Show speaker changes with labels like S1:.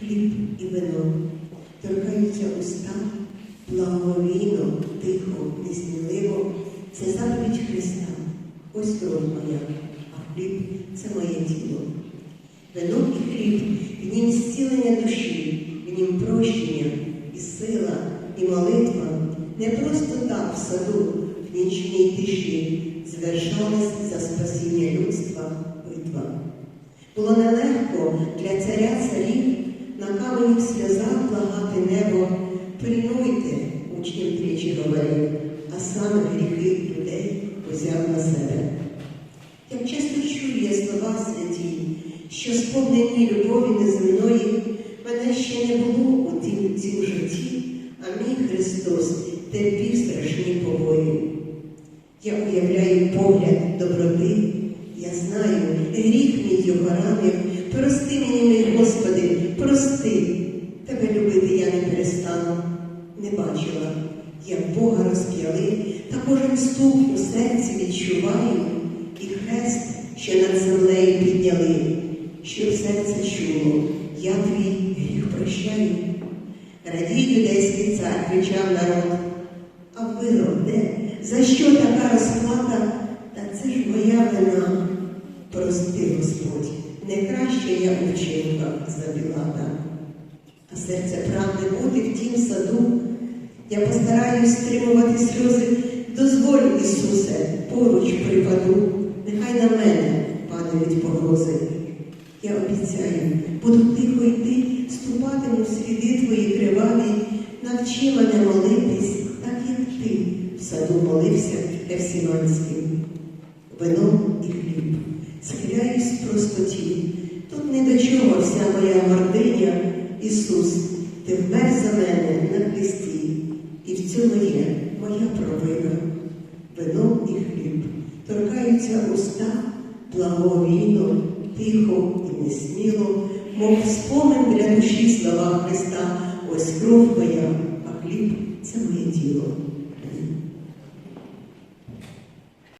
S1: хліб і вино, торкаються уста, благовійно, тихо, несміливо. Це заповідь Христа. Ось кров моя, а хліб це моє тіло. Вино і хліб, в нім зцілення душі, в нім прощення, і сила, і молитва не просто так в саду, в нічній тиші звершалась за спасіння людства битва. Було нелегко для царя царів пильнуйте, учнів тричі говорив, а саме гріхи людей узяв на себе. Як часто чую я слова святі, що сповнені любові неземної, мене ще не було у тім цім житті, а мій Христос терпів страшні побої. Я уявляю погляд доброти, я знаю, гріх мій його ранив, прости мені, мій Господи, прости, тебе любити я не. Не бачила, як Бога розп'яли, та кожен стук у серці відчуваю, і хрест, що над землею підняли, щоб серце чуло, я твій гріх прощаю. Радій юдейський цар, кричав народ. А вирок де? За що така розплата? Та це ж моя вина. Прости, Господь, не краще я у вчинках за Білата. А серце прагне бути в тім саду. Я постараюсь стримувати сльози. Дозволь, Ісусе, поруч припаду. Нехай на мене падають погрози. Я обіцяю, буду тихо йти, ступатиму в сліди твої криваві, навчи мене молитись, так як ти в саду молився Евсіманським. Вино і хліб, схиляюсь в простоті. Тут не до чого вся моя гординя, Ісус, ти вмер за мене на хресті, і в цьому є моя провина. Вино і хліб торкаються уста благовійно, тихо і несміло, мов спомин для душі слова Христа, ось кров моя, а хліб це моє. Амінь.